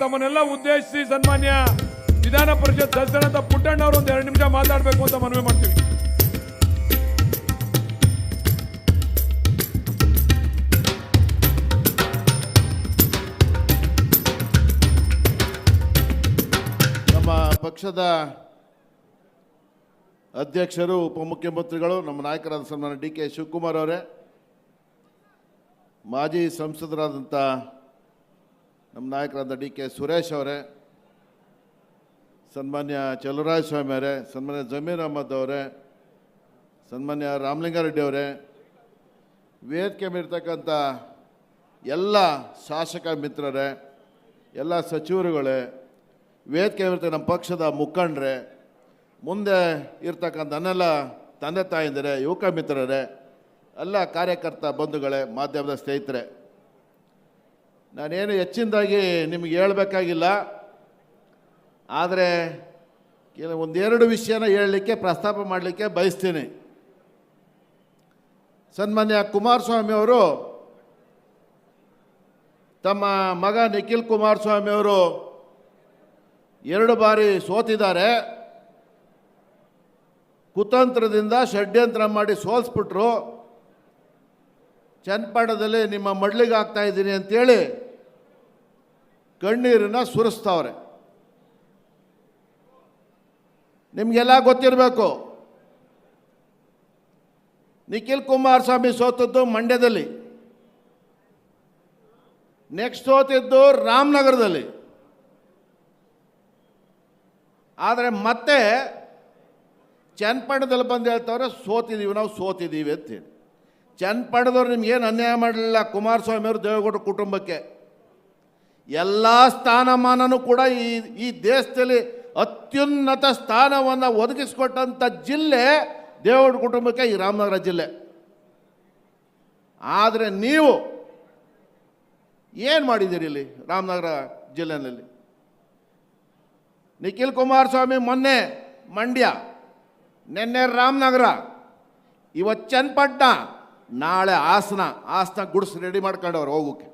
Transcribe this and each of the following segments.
ತಮ್ಮನ್ನೆಲ್ಲ ಉದ್ದೇಶಿಸಿ ಸನ್ಮಾನ್ಯ ವಿಧಾನ ಪರಿಷತ್ ಸದಸ್ಯರಾದ ಪುಟ್ಟಣ್ಣವರು ಒಂದು ಎರಡು ನಿಮಿಷ ಮಾತಾಡಬೇಕು ಅಂತ ಮನವಿ ಮಾಡ್ತೀವಿ. ನಮ್ಮ ಪಕ್ಷದ ಅಧ್ಯಕ್ಷರು, ಉಪಮುಖ್ಯಮಂತ್ರಿಗಳು, ನಮ್ಮ ನಾಯಕರಾದ ಸನ್ಮಾನ ಡಿ ಕೆ ಶಿವಕುಮಾರ್ ಅವರೇ, ಮಾಜಿ ಸಂಸದರಾದಂಥ ನಮ್ಮ ನಾಯಕರಾದ ಡಿ ಕೆ ಸುರೇಶ್ ಅವರೇ, ಸನ್ಮಾನ್ಯ ಚಲುವರಾಯ ಸ್ವಾಮಿ ಅವರೇ, ಸನ್ಮಾನ್ಯ ಜಮೀರ್ ಅಹಮದ್ ಅವರೇ, ಸನ್ಮಾನ್ಯ ರಾಮಲಿಂಗಾರೆಡ್ಡಿ ಅವರೇ, ವೇದಿಕೆ ಮೇಲಿರ್ತಕ್ಕಂಥ ಎಲ್ಲ ಶಾಸಕ ಮಿತ್ರರೇ, ಎಲ್ಲ ಸಚಿವರುಗಳೇ, ವೇದಿಕೆ ಇರ್ತಕ್ಕ ನಮ್ಮ ಪಕ್ಷದ ಮುಖಂಡರೇ, ಮುಂದೆ ಇರ್ತಕ್ಕಂಥ ನನ್ನೆಲ್ಲ ತಂದೆ ತಾಯಿಂದರೆ, ಯುವಕ ಮಿತ್ರರೇ, ಎಲ್ಲ ಕಾರ್ಯಕರ್ತ ಬಂಧುಗಳೇ, ಮಾಧ್ಯಮದ ಸ್ನೇಹಿತರೆ ನಾನೇನು ಹೆಚ್ಚಿನದಾಗಿ ನಿಮಗೆ ಹೇಳಬೇಕಾಗಿಲ್ಲ. ಆದರೆ ಕೆಲ ಒಂದೆರಡು ವಿಷಯನ ಹೇಳಲಿಕ್ಕೆ, ಪ್ರಸ್ತಾಪ ಮಾಡಲಿಕ್ಕೆ ಬಯಸ್ತೀನಿ. ಸನ್ಮಾನ್ಯ ಕುಮಾರಸ್ವಾಮಿ ಅವರು, ತಮ್ಮ ಮಗ ನಿಖಿಲ್ ಕುಮಾರಸ್ವಾಮಿ ಅವರು ಎರಡು ಬಾರಿ ಸೋತಿದ್ದಾರೆ. ಕುತಂತ್ರದಿಂದ ಷಡ್ಯಂತ್ರ ಮಾಡಿ ಸೋಲ್ಸ್ಬಿಟ್ರು. ಚನ್ನಪಟ್ಟಣದಲ್ಲಿ ನಿಮ್ಮ ಮಡ್ಲಿಗೆ ಆಗ್ತಾ ಇದ್ದೀನಿ ಅಂತೇಳಿ ಕಣ್ಣೀರನ್ನ ಸುರಿಸ್ತಾವ್ರೆ. ನಿಮಗೆಲ್ಲ ಗೊತ್ತಿರಬೇಕು. ನಿಖಿಲ್ ಕುಮಾರಸ್ವಾಮಿ ಸೋತದ್ದು ಮಂಡ್ಯದಲ್ಲಿ. ನೆಕ್ಸ್ಟ್ ಸೋತಿದ್ದು ರಾಮನಗರದಲ್ಲಿ. ಆದರೆ ಮತ್ತೆ ಚನ್ನಪಟ್ಟಣದಲ್ಲಿ ಬಂದು ಹೇಳ್ತವ್ರೆ ಸೋತಿದ್ದೀವಿ ನಾವು ಸೋತಿದ್ದೀವಿ ಅಂತೇಳಿ ಚನ್ನಪಟ್ಟಣದವ್ರು ನಿಮ್ಗೇನು ಅನ್ಯಾಯ ಮಾಡಲಿಲ್ಲ ಕುಮಾರಸ್ವಾಮಿಯವರು ದೇವೇಗೌಡರ ಕುಟುಂಬಕ್ಕೆ. ಎಲ್ಲ ಸ್ಥಾನಮಾನನೂ ಕೂಡ ಈ ಈ ದೇಶದಲ್ಲಿ ಅತ್ಯುನ್ನತ ಸ್ಥಾನವನ್ನು ಒದಗಿಸಿಕೊಟ್ಟಂಥ ಜಿಲ್ಲೆ ದೇವರ ಕುಟುಂಬಕ್ಕೆ ಈ ರಾಮನಗರ ಜಿಲ್ಲೆ. ಆದರೆ ನೀವು ಏನು ಮಾಡಿದ್ದೀರಿ ಇಲ್ಲಿ ರಾಮನಗರ ಜಿಲ್ಲೆಯಲ್ಲಿ ನಿಖಿಲ್ ಕುಮಾರಸ್ವಾಮಿ ಮೊನ್ನೆ ಮಂಡ್ಯ, ನಿನ್ನೆ ರಾಮನಗರ, ಇವತ್ತು ಚನ್ನಪಟ್ಟಣ, ನಾಳೆ ಹಾಸನ ಹಾಸನ ಗುಡಿಸಿ ರೆಡಿ ಮಾಡ್ಕೊಂಡವ್ರು ಹೋಗೋಕ್ಕೆ.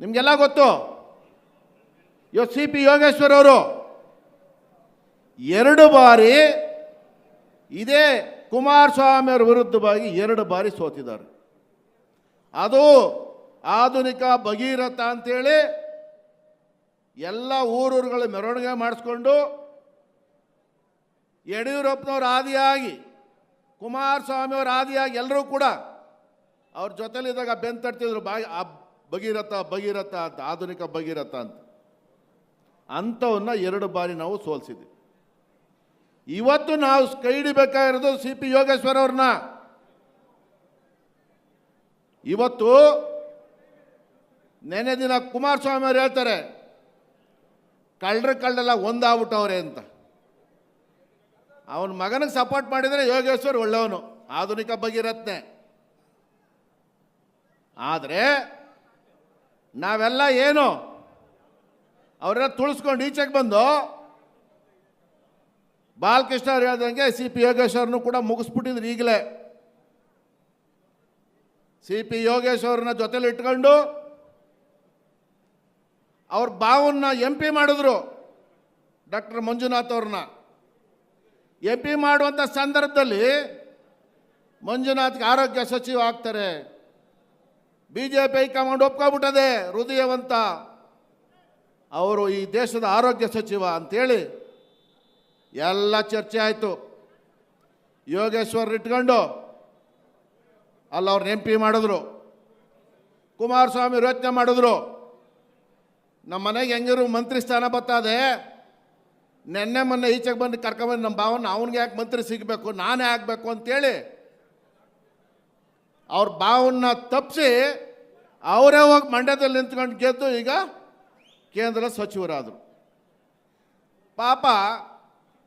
ನಿಮಗೆಲ್ಲ ಗೊತ್ತು? ಇವತ್ತು ಸಿ ಪಿ ಯೋಗೇಶ್ವರ್ ಅವರು ಎರಡು ಬಾರಿ ಇದೇ ಕುಮಾರಸ್ವಾಮಿ ಅವರ ವಿರುದ್ಧವಾಗಿ ಎರಡು ಬಾರಿ ಸೋತಿದ್ದಾರೆ. ಅದು ಆಧುನಿಕ ಭಗೀರಥ ಅಂತೇಳಿ ಎಲ್ಲ ಊರೂರುಗಳ ಮೆರವಣಿಗೆ ಮಾಡಿಸ್ಕೊಂಡು ಯಡಿಯೂರಪ್ಪನವ್ರ ಆದಿಯಾಗಿ ಕುಮಾರಸ್ವಾಮಿ ಅವ್ರ ಆದಿಯಾಗಿ ಎಲ್ಲರೂ ಕೂಡ ಅವ್ರ ಜೊತೆಲಿದ್ದಾಗ ಬೆಂತಡ್ತಿದ್ರು ಬಾಯಿ ಆ ಭಗೀರಥ ಭಗೀರಥ ಅಂತ, ಆಧುನಿಕ ಭಗೀರಥ ಅಂತ. ಅಂಥವನ್ನ ಎರಡು ಬಾರಿ ನಾವು ಸೋಲ್ಸಿದ್ವಿ. ಇವತ್ತು ನಾವು ಕೈ ಹಿಡಿಬೇಕಾಗಿರೋದು ಸಿ ಪಿ ಯೋಗೇಶ್ವರ್ ಅವ್ರನ್ನ. ಇವತ್ತು ನೆನೆ ದಿನ ಕುಮಾರಸ್ವಾಮಿ ಅವ್ರು ಹೇಳ್ತಾರೆ, ಕಳ್ಳರ ಕಳ್ಳಲ್ಲ ಒಂದಾಗ್ಬಿಟ್ಟವ್ರೆ ಅಂತ. ಅವನ ಮಗನಿಗೆ ಸಪೋರ್ಟ್ ಮಾಡಿದರೆ ಯೋಗೇಶ್ವರ್ ಒಳ್ಳೆಯವನು, ಆಧುನಿಕ ಭಗೀರಥ್ನೆ. ಆದರೆ ನಾವೆಲ್ಲ ಏನು? ಅವರೆಲ್ಲ ತುಳಿಸ್ಕೊಂಡು ಈಚೆಗೆ ಬಂದು ಬಾಲಕೃಷ್ಣ ಅವ್ರು ಹೇಳ್ದಂಗೆ ಸಿ ಪಿ ಯೋಗೇಶ್ವರನು ಕೂಡ ಮುಗಿಸ್ಬಿಟ್ಟಿದ್ರು ಈಗಲೇ. ಸಿ ಪಿ ಯೋಗೇಶ್ವರನ ಜೊತೆಲಿ ಇಟ್ಕೊಂಡು ಅವ್ರ ಬಾವನ್ನ ಎಂ ಪಿ ಮಾಡಿದ್ರು ಡಾಕ್ಟರ್ ಮಂಜುನಾಥ್ ಅವ್ರನ್ನ. ಎಂ ಪಿ ಮಾಡುವಂಥ ಸಂದರ್ಭದಲ್ಲಿ ಮಂಜುನಾಥ್ಗೆ ಆರೋಗ್ಯ ಸಚಿವ ಆಗ್ತಾರೆ. B J P high command ಒಪ್ಕೊಬಿಟ್ಟದೆ, ಹೃದಯವಂತ. ಅವರು ಈ ದೇಶದ ಆರೋಗ್ಯ ಸಚಿವ ಅಂತೇಳಿ ಎಲ್ಲ ಚರ್ಚೆ ಆಯಿತು. ಯೋಗೇಶ್ವರ್ ಇಟ್ಕೊಂಡು ಅಲ್ಲಿ ಅವ್ರನ್ನ ಎಂ ಪಿ ಮಾಡಿದ್ರು. ಕುಮಾರಸ್ವಾಮಿ ಯೋಚನೆ ಮಾಡಿದ್ರು. ನಮ್ಮ ಮನೆಗೆ ಹೆಂಗಿರು ಮಂತ್ರಿ ಸ್ಥಾನ ಬರ್ತದೆ ನೆನ್ನೆ ಮೊನ್ನೆ ಈಚೆಗೆ ಬಂದು ಕರ್ಕೊಂಬಂದು ನಮ್ಮ ಭಾವನ ಅವ್ನಿಗೆ ಯಾಕೆ ಮಂತ್ರಿ ಸಿಗಬೇಕು, ನಾನೇ ಆಗಬೇಕು ಅಂತೇಳಿ ಅವ್ರ ಬಾವನ್ನ ತಪ್ಪಿಸಿ ಅವರೇ ಹೋಗಿ ಮಂಡ್ಯದಲ್ಲಿ ನಿಂತ್ಕೊಂಡು ಗೆದ್ದು ಈಗ ಕೇಂದ್ರ ಸಚಿವರಾದರು. ಪಾಪ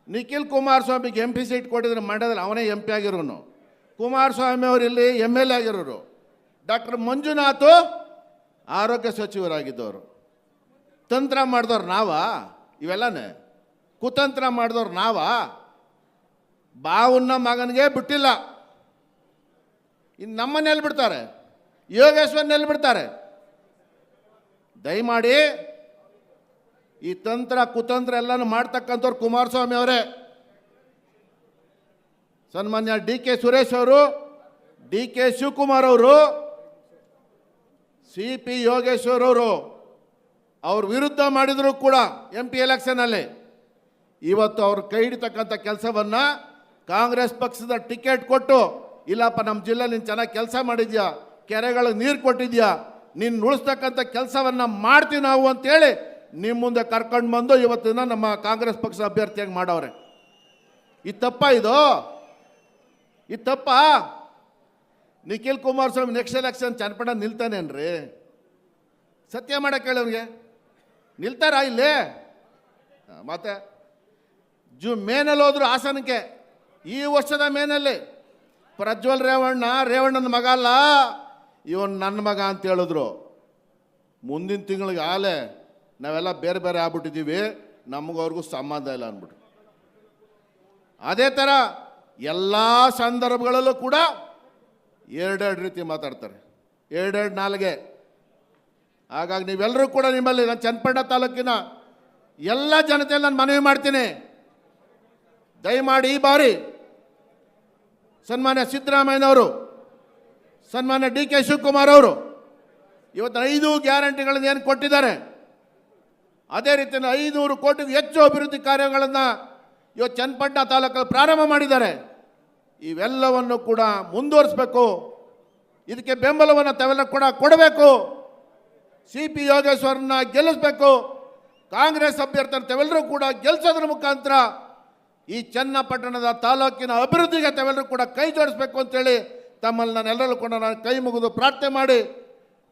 ನಿಖಿಲ್ ಕುಮಾರಸ್ವಾಮಿಗೆ ಎಂ ಪಿ ಸೀಟ್ ಕೊಟ್ಟಿದ್ರು ಮಂಡ್ಯದಲ್ಲಿ ಅವನೇ ಎಂ ಪಿ ಆಗಿರೋನು. ಕುಮಾರಸ್ವಾಮಿ ಅವರು ಇಲ್ಲಿ ಎಂ ಎಲ್ ಎ ಆಗಿರೋರು. ಡಾಕ್ಟರ್ ಮಂಜುನಾಥ್ ಆರೋಗ್ಯ ಸಚಿವರಾಗಿದ್ದವರು. ತಂತ್ರ ಮಾಡಿದವ್ರು ನಾವಾ? ಇವೆಲ್ಲನೇ. ಕುತಂತ್ರ ಮಾಡಿದವ್ರು ನಾವಾ? ಬಾವನ್ನ ಮಗನಿಗೆ ಬಿಟ್ಟಿಲ್ಲ. ಇನ್ನು ನಮ್ಮ ಬಿಡ್ತಾರೆ ಯೋಗೇಶ್ವರ್ ಬಿಡ್ತಾರೆ ದಯಮಾಡಿ ಈ ತಂತ್ರ, ಕುತಂತ್ರ ಎಲ್ಲನೂ ಮಾಡ್ತಕ್ಕಂಥವ್ರು ಕುಮಾರಸ್ವಾಮಿ ಅವರೇ. ಸನ್ಮಾನ್ಯ ಡಿ ಕೆ ಸುರೇಶ್ ಅವರು, ಡಿ ಕೆ ಶಿವಕುಮಾರ್ ಅವರು, ಸಿ ಪಿ ಯೋಗೇಶ್ವರ್ ಅವರು, ಅವ್ರ ವಿರುದ್ಧ ಮಾಡಿದರೂ ಕೂಡ ಎಂ ಪಿ ಎಲೆಕ್ಷನಲ್ಲಿ ಇವತ್ತು ಅವ್ರು ಕೈ ಹಿಡಿತಕ್ಕಂಥ ಕೆಲಸವನ್ನ ಕಾಂಗ್ರೆಸ್ ಪಕ್ಷದ ಟಿಕೆಟ್ ಕೊಟ್ಟು ಇಲ್ಲಪ್ಪ ನಮ್ಮ ಜಿಲ್ಲೆ ನೀನು ಚೆನ್ನಾಗಿ ಕೆಲಸ ಮಾಡಿದ್ಯಾ? ಕೆರೆಗಳಿಗೆ ನೀರು ಕೊಟ್ಟಿದ್ಯಾ? ನೀನು ಉಳಿಸ್ತಕ್ಕಂಥ ಕೆಲಸವನ್ನು ಮಾಡ್ತೀವಿ ನಾವು ಅಂತೇಳಿ ನಿಮ್ಮ ಮುಂದೆ ಕರ್ಕೊಂಡು ಬಂದು ಇವತ್ತಿನ ನಮ್ಮ ಕಾಂಗ್ರೆಸ್ ಪಕ್ಷ ಅಭ್ಯರ್ಥಿಯಾಗಿ ಮಾಡವ್ರೆ. ಈ ತಪ್ಪ ಇದು? ಈ ತಪ್ಪ? ನಿಖಿಲ್ ಕುಮಾರಸ್ವಾಮಿ ನೆಕ್ಸ್ಟ್ ಎಲೆಕ್ಷನ್ ಚನ್ನಪಣ್ಣ ನಿಲ್ತಾನೇನ್ರಿ? ಸತ್ಯ ಮಾಡಕ್ಕೆ ಹೇಳೋರಿಗೆ ನಿಲ್ತಾರ ಇಲ್ಲಿ? ಮತ್ತೆ ಜೂ ಮೇನಲ್ಲಿ ಹೋದ್ರು ಹಾಸನಕ್ಕೆ. ಈ ವರ್ಷದ ಮೇನಲ್ಲಿ ಪ್ರಜ್ವಲ್ ರೇವಣ್ಣ, ರೇವಣ್ಣನ ಮಗ ಅಲ್ಲ. ಇವನು ನನ್ನ ಮಗ ಅಂತ ಹೇಳಿದ್ರು. ಮುಂದಿನ ತಿಂಗಳಿಗೆ ಆಲೆ, ನಾವೆಲ್ಲ ಬೇರೆ ಬೇರೆ ಆಗ್ಬಿಟ್ಟಿದ್ದೀವಿ ನಮಗವ್ರಿಗೂ ಸಂಬಂಧ ಇಲ್ಲ ಅಂದ್ಬಿಟ್ಟು ಅದೇ ಥರ ಎಲ್ಲ ಸಂದರ್ಭಗಳಲ್ಲೂ ಕೂಡ ಎರಡೆರಡು ರೀತಿ ಮಾತಾಡ್ತಾರೆ. ಎರಡೆರಡು ನಾಲ್ಗೆ. ಹಾಗಾಗಿ ನೀವೆಲ್ಲರೂ ಕೂಡ ನಿಮ್ಮಲ್ಲಿ ನಾನು ಚನ್ನಪಟ್ಟಣ ತಾಲೂಕಿನ ಎಲ್ಲ ಜನತೆಯಲ್ಲಿ ನಾನು ಮನವಿ ಮಾಡ್ತೀನಿ. ದಯಮಾಡಿ ಈ ಬಾರಿ ಸನ್ಮಾನ್ಯ ಸಿದ್ದರಾಮಯ್ಯನವರು, ಸನ್ಮಾನ್ಯ ಡಿ ಕೆ ಶಿವಕುಮಾರ್ ಅವರು ಇವತ್ತು ಐದು ಗ್ಯಾರಂಟಿಗಳನ್ನು ಏನು ಕೊಟ್ಟಿದ್ದಾರೆ? ಅದೇ ರೀತಿ ಐನೂರು ಕೋಟಿಗೂ ಹೆಚ್ಚು ಅಭಿವೃದ್ಧಿ ಕಾರ್ಯಗಳನ್ನು ಇವತ್ತು ಚನ್ನಪಟ್ಟಣ ತಾಲೂಕಲ್ಲಿ ಪ್ರಾರಂಭ ಮಾಡಿದ್ದಾರೆ. ಇವೆಲ್ಲವನ್ನು ಕೂಡ ಮುಂದುವರಿಸಬೇಕು. ಇದಕ್ಕೆ ಬೆಂಬಲವನ್ನು ತವೆಲ್ಲ ಕೂಡ ಕೊಡಬೇಕು. ಸಿ ಪಿ ಯೋಗೇಶ್ವರನ್ನ ಗೆಲ್ಲಿಸಬೇಕು. ಕಾಂಗ್ರೆಸ್ ಅಭ್ಯರ್ಥಿ ತವೆಲ್ಲರೂ ಕೂಡ ಗೆಲ್ಲಿಸೋದ್ರ ಮುಖಾಂತರ ಈ ಚನ್ನಪಟ್ಟಣದ ತಾಲೂಕಿನ ಅಭಿವೃದ್ಧಿಗೆ ತಾವೆಲ್ಲರೂ ಕೂಡ ಕೈ ಜೋಡಿಸ್ಬೇಕು ಅಂತೇಳಿ ತಮ್ಮಲ್ಲಿ ನಾನು ಎಲ್ಲರೂ ಕೂಡ ನಾನು ಕೈ ಮುಗಿದು ಪ್ರಾರ್ಥನೆ ಮಾಡಿ,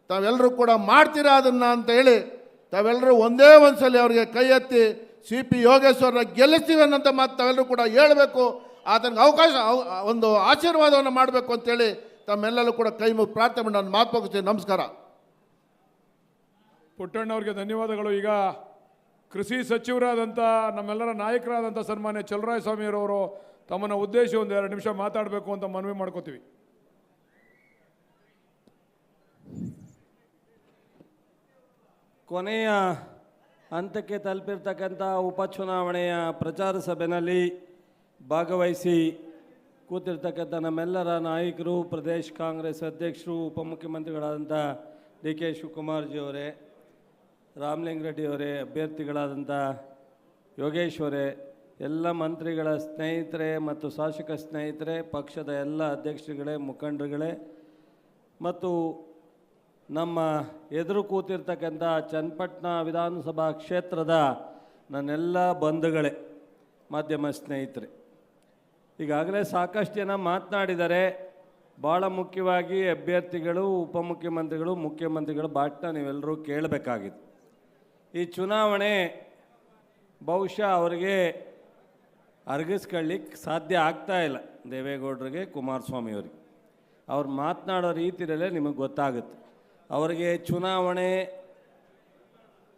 ತಾವೆಲ್ಲರೂ ಕೂಡ ಮಾಡ್ತೀರಾ ಅದನ್ನು ಅಂತ ಹೇಳಿ ತಾವೆಲ್ಲರೂ ಒಂದೇ ಒಂದ್ಸಲಿ ಅವರಿಗೆ ಕೈ ಎತ್ತಿ ಸಿ ಪಿ ಯೋಗೇಶ್ವರನ ಗೆಲ್ಲಿಸ್ತೀವಿ ಅನ್ನೋಂಥ ಮಾತು ತಾವೆಲ್ಲರೂ ಕೂಡ ಹೇಳಬೇಕು. ಆತನಿಗೆ ಅವಕಾಶ, ಅವ- ಒಂದು ಆಶೀರ್ವಾದವನ್ನು ಮಾಡಬೇಕು ಅಂತೇಳಿ ತಮ್ಮೆಲ್ಲರೂ ಕೂಡ ಕೈ ಮುಗಿ ಪ್ರಾರ್ಥನೆ ಮಾಡಿ ನಾನು ಮಾತು ಹೋಗ್ತೀನಿ ನಮಸ್ಕಾರ. ಪುಟ್ಟಣ್ಣವ್ರಿಗೆ ಧನ್ಯವಾದಗಳು. ಈಗ ಕೃಷಿ ಸಚಿವರಾದಂಥ ನಮ್ಮೆಲ್ಲರ ನಾಯಕರಾದಂಥ ಸನ್ಮಾನ್ಯ ಚಲರಾಯ ಸ್ವಾಮಿಯರವರು ತಮ್ಮನ್ನು ಉದ್ದೇಶ ಒಂದು ಎರಡು ನಿಮಿಷ ಮಾತಾಡಬೇಕು ಅಂತ ಮನವಿ ಮಾಡ್ಕೋತೀವಿ. ಕೊನೆಯ ಹಂತಕ್ಕೆ ತಲುಪಿರ್ತಕ್ಕಂಥ ಉಪಚುನಾವಣೆಯ ಪ್ರಚಾರ ಸಭೆಯಲ್ಲಿ ಭಾಗವಹಿಸಿ ಕೂತಿರ್ತಕ್ಕಂಥ ನಮ್ಮೆಲ್ಲರ ನಾಯಕರು, ಪ್ರದೇಶ್ ಕಾಂಗ್ರೆಸ್ ಅಧ್ಯಕ್ಷರು, ಉಪಮುಖ್ಯಮಂತ್ರಿಗಳಾದಂಥ ಡಿ ಕೆ ಶಿವಕುಮಾರ್ಜಿ ಅವರೇ ರಾಮಲಿಂಗರೆಡ್ಡಿ ಅವರೇ ಅಭ್ಯರ್ಥಿಗಳಾದಂಥ ಯೋಗೇಶ್ವರೇ ಎಲ್ಲ ಮಂತ್ರಿಗಳ ಸ್ನೇಹಿತರೆ ಮತ್ತು ಶಾಸಕ ಸ್ನೇಹಿತರೆ, ಪಕ್ಷದ ಎಲ್ಲ ಅಧ್ಯಕ್ಷರುಗಳೇ, ಮುಖಂಡರುಗಳೇ ಮತ್ತು ನಮ್ಮ ಎದುರು ಕೂತಿರ್ತಕ್ಕಂಥ ಚನ್ನಪಟ್ಟಣ ವಿಧಾನಸಭಾ ಕ್ಷೇತ್ರದ ನನ್ನೆಲ್ಲ ಬಂಧುಗಳೇ, ಮಾಧ್ಯಮ ಸ್ನೇಹಿತರೆ. ಈಗಾಗಲೇ ಸಾಕಷ್ಟು ಜನ ಮಾತನಾಡಿದರೆ ಭಾಳ ಮುಖ್ಯವಾಗಿ ಅಭ್ಯರ್ಥಿಗಳು, ಉಪಮುಖ್ಯಮಂತ್ರಿಗಳು, ಮುಖ್ಯಮಂತ್ರಿಗಳು ಬಾಟ್ನ ನೀವೆಲ್ಲರೂ ಕೇಳಬೇಕಾಗಿತ್ತು ಈ ಚುನಾವಣೆ ಬಹುಶಃ ಅವರಿಗೆ ಅರ್ಗಿಸ್ಕೊಳ್ಳಿಕ್ಕೆ ಸಾಧ್ಯ ಆಗ್ತಾ ಇಲ್ಲ ದೇವೇಗೌಡರಿಗೆ, ಕುಮಾರಸ್ವಾಮಿ ಅವರಿಗೆ. ಅವ್ರು ಮಾತನಾಡೋ ರೀತಿಯಲ್ಲೇ ನಿಮಗೆ ಗೊತ್ತಾಗುತ್ತೆ. ಅವರಿಗೆ ಚುನಾವಣೆ,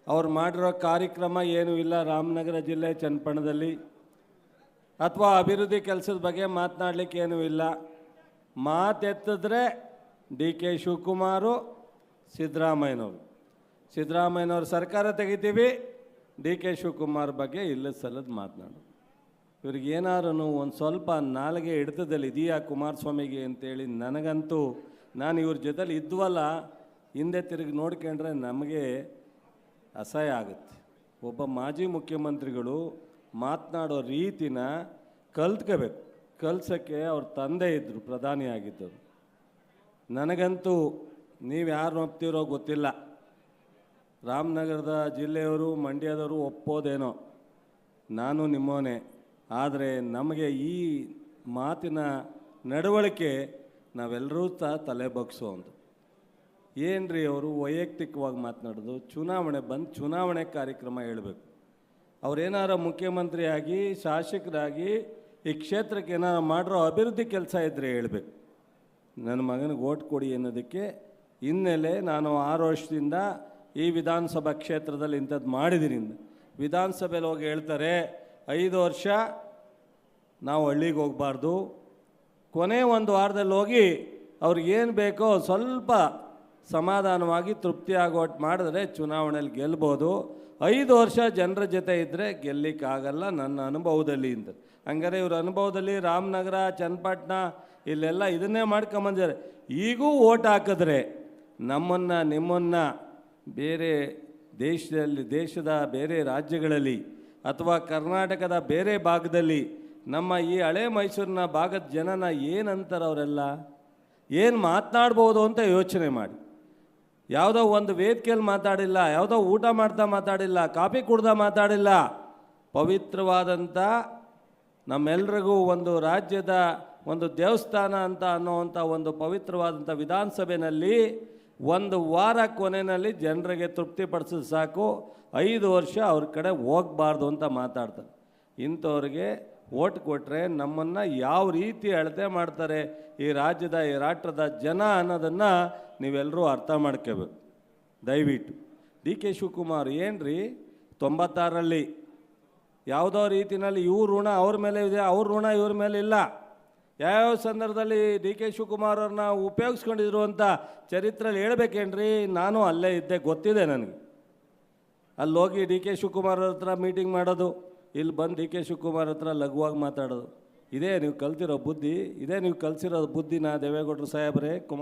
ಅವ್ರು ಮಾಡಿರೋ ಕಾರ್ಯಕ್ರಮ ಏನೂ ಇಲ್ಲ ರಾಮನಗರ ಜಿಲ್ಲೆ ಚನ್ನಪಣದಲ್ಲಿ ಅಥವಾ ಅಭಿವೃದ್ಧಿ ಕೆಲಸದ ಬಗ್ಗೆ ಮಾತನಾಡಲಿಕ್ಕೆ ಏನೂ ಇಲ್ಲ. ಮಾತೆತ್ತಿದ್ರೆ ಡಿ ಕೆ ಶಿವಕುಮಾರು, ಸಿದ್ದರಾಮಯ್ಯನವರು. ಸಿದ್ದರಾಮಯ್ಯನವ್ರ ಸರ್ಕಾರ ತೆಗಿತೀವಿ. ಡಿ ಕೆ ಶಿವಕುಮಾರ್ ಬಗ್ಗೆ ಇಲ್ಲದ ಸಲ್ಲದ ಮಾತನಾಡು. ಇವ್ರಿಗೆ ಏನಾರು ಒಂದು ಸ್ವಲ್ಪ ನಾಲಿಗೆ ಹಿಡಿತದಲ್ಲಿ ಇದೆಯಾ ಕುಮಾರಸ್ವಾಮಿಗೆ ಅಂತೇಳಿ ನನಗಂತೂ ನಾನು ಇವ್ರ ಜೊತೆಲಿ ಇದ್ವಲ್ಲ, ಹಿಂದೆ ತಿರುಗಿ ನೋಡ್ಕೊಂಡ್ರೆ ನಮಗೆ ಅಸಹ್ಯ ಆಗುತ್ತೆ. ಒಬ್ಬ ಮಾಜಿ ಮುಖ್ಯಮಂತ್ರಿಗಳು ಮಾತನಾಡೋ ರೀತಿನ ಕಲ್ತ್ಕೋಬೇಕು. ಕಲ್ಸೋಕ್ಕೆ ಅವ್ರ ತಂದೆ ಇದ್ದರು ಪ್ರಧಾನಿಯಾಗಿದ್ದರು ನನಗಂತೂ ನೀವು ಯಾರು ಒಪ್ತಿರೋ ಗೊತ್ತಿಲ್ಲ. ರಾಮನಗರದ ಜಿಲ್ಲೆಯವರು, ಮಂಡ್ಯದವರು ಒಪ್ಪೋದೇನೋ. ನಾನು ನಿಮ್ಮೋನೆ ಆದರೆ ನಮಗೆ ಈ ಮಾತಿನ ನಡವಳಿಕೆ ನಾವೆಲ್ಲರೂ ಸಹ ತಲೆ ಬಗ್ಸೋಂದು ಏನ್ರಿ ಅವರು ವೈಯಕ್ತಿಕವಾಗಿ ಮಾತನಾಡೋದು? ಚುನಾವಣೆ ಬಂದು ಚುನಾವಣೆ ಕಾರ್ಯಕ್ರಮ ಹೇಳಬೇಕು. ಅವ್ರೇನಾರ ಮುಖ್ಯಮಂತ್ರಿಯಾಗಿ, ಶಾಸಕರಾಗಿ ಈ ಕ್ಷೇತ್ರಕ್ಕೆ ಏನಾರ ಮಾಡಿರೋ ಅಭಿವೃದ್ಧಿ ಕೆಲಸ ಇದ್ದರೆ ಹೇಳಬೇಕು. ನನ್ನ ಮಗನಿಗೆ ಓಟ್ ಕೊಡಿ ಅನ್ನೋದಕ್ಕೆ ಹಿನ್ನೆಲೆ ನಾನು ಆರು ವರ್ಷದಿಂದ ಈ ವಿಧಾನಸಭಾ ಕ್ಷೇತ್ರದಲ್ಲಿ ಇಂಥದ್ದು ಮಾಡಿದ್ದೀನಿ ವಿಧಾನಸಭೆಯಲ್ಲಿ ಹೋಗಿ ಹೇಳ್ತಾರೆ, ಐದು ವರ್ಷ ನಾವು ಹಳ್ಳಿಗೆ ಹೋಗಬಾರ್ದು. ಕೊನೆ ಒಂದು ವಾರದಲ್ಲಿ ಹೋಗಿ ಅವ್ರಿಗೇನು ಬೇಕೋ ಸ್ವಲ್ಪ ಸಮಾಧಾನವಾಗಿ ತೃಪ್ತಿ ಆಗೋಟ್ ಮಾಡಿದ್ರೆ ಚುನಾವಣೆಯಲ್ಲಿ ಗೆಲ್ಬೋದು. ಐದು ವರ್ಷ ಜನರ ಜೊತೆ ಇದ್ದರೆ ಗೆಲ್ಲಿಕ್ಕಾಗಲ್ಲ ನನ್ನ ಅನುಭವದಲ್ಲಿ ಅಂತ ಹಂಗಾರೆ ಇವ್ರ ಅನುಭವದಲ್ಲಿ ರಾಮನಗರ, ಚನ್ನಪಟ್ಟಣ ಇಲ್ಲೆಲ್ಲ ಇದನ್ನೇ ಮಾಡ್ಕೊಂಬಂದಿದ್ದಾರೆ. ಈಗೂ ಓಟ್ ಹಾಕಿದ್ರೆ ನಮ್ಮನ್ನು, ನಿಮ್ಮನ್ನು ಬೇರೆ ದೇಶದಲ್ಲಿ, ದೇಶದ ಬೇರೆ ರಾಜ್ಯಗಳಲ್ಲಿ ಅಥವಾ ಕರ್ನಾಟಕದ ಬೇರೆ ಭಾಗದಲ್ಲಿ ನಮ್ಮ ಈ ಹಳೆ ಮೈಸೂರಿನ ಭಾಗದ ಜನನ ಏನಂತಾರೆ ಅವರೆಲ್ಲ ಏನು ಮಾತನಾಡ್ಬೋದು ಅಂತ ಯೋಚನೆ ಮಾಡಿ. ಯಾವುದೋ ಒಂದು ವೇದಿಕೆಯಲ್ಲಿ ಮಾತಾಡಿಲ್ಲ, ಯಾವುದೋ ಊಟ ಮಾಡ್ತಾ ಮಾತಾಡಿಲ್ಲ, ಕಾಫಿ ಕುಡ್ದಾ ಮಾತಾಡಿಲ್ಲ. ಪವಿತ್ರವಾದಂಥ ನಮ್ಮೆಲ್ರಿಗೂ ಒಂದು ರಾಜ್ಯದ ಒಂದು ದೇವಸ್ಥಾನ ಅಂತ ಅನ್ನೋವಂಥ ಒಂದು ಪವಿತ್ರವಾದಂಥ ವಿಧಾನಸಭೆಯಲ್ಲಿ ಒಂದು ವಾರ ಕೊನೆಯಲ್ಲಿ ಜನರಿಗೆ ತೃಪ್ತಿಪಡಿಸಿದ್ರೆ ಸಾಕು. ಐದು ವರ್ಷ ಅವ್ರ ಕಡೆ ಹೋಗಬಾರ್ದು ಅಂತ ಮಾತಾಡ್ತಾರೆ. ಇಂಥವ್ರಿಗೆ ಓಟ್ ಕೊಟ್ಟರೆ ನಮ್ಮನ್ನು ಯಾವ ರೀತಿ ಅಳತೆ ಮಾಡ್ತಾರೆ ಈ ರಾಜ್ಯದ, ಈ ರಾಷ್ಟ್ರದ ಜನ ಅನ್ನೋದನ್ನು ನೀವೆಲ್ಲರೂ ಅರ್ಥ ಮಾಡ್ಕೋಬೇಕು. ದಯವಿಟ್ಟು. ಡಿ ಕೆ ಶಿವಕುಮಾರ್, ಏನ್ರಿ? ತೊಂಬತ್ತಾರರಲ್ಲಿ ಯಾವುದೋ ರೀತಿಯಲ್ಲಿ ಇವ್ರ ಋಣ ಅವ್ರ ಮೇಲೆ ಇದೆ, ಅವ್ರ ಋಣ ಇವ್ರ ಮೇಲೆ ಇಲ್ಲ. ಯಾವ್ಯಾವ ಸಂದರ್ಭದಲ್ಲಿ ಡಿ ಕೆ ಶಿವಕುಮಾರ್ ಅವ್ರನ್ನ ಉಪಯೋಗಿಸ್ಕೊಂಡಿದ್ರು ಅಂತ ಚರಿತ್ರೆಯಲ್ಲಿ ಹೇಳ್ಬೇಕೇನ್ರಿ? ನಾನು ಅಲ್ಲೇ ಇದ್ದೆ, ಗೊತ್ತಿದೆ ನನಗೆ. ಅಲ್ಲಿ ಹೋಗಿ ಡಿ ಕೆ ಶಿವಕುಮಾರ್ ಹತ್ರ ಮೀಟಿಂಗ್ ಮಾಡೋದು, ಇಲ್ಲಿ ಬಂದು ಡಿ ಕೆ ಶಿವಕುಮಾರ್ ಹತ್ರ ಲಘುವಾಗಿ ಮಾತಾಡೋದು. ಇದೇ ನೀವು ಕಲ್ತಿರೋ ಬುದ್ಧಿ, ಇದೇ ನೀವು ಕಲಿಸಿರೋ ಬುದ್ಧಿನ ದೇವೇಗೌಡರು ಸಾಹೇಬ್ರೆ, ಕುಮಾರ್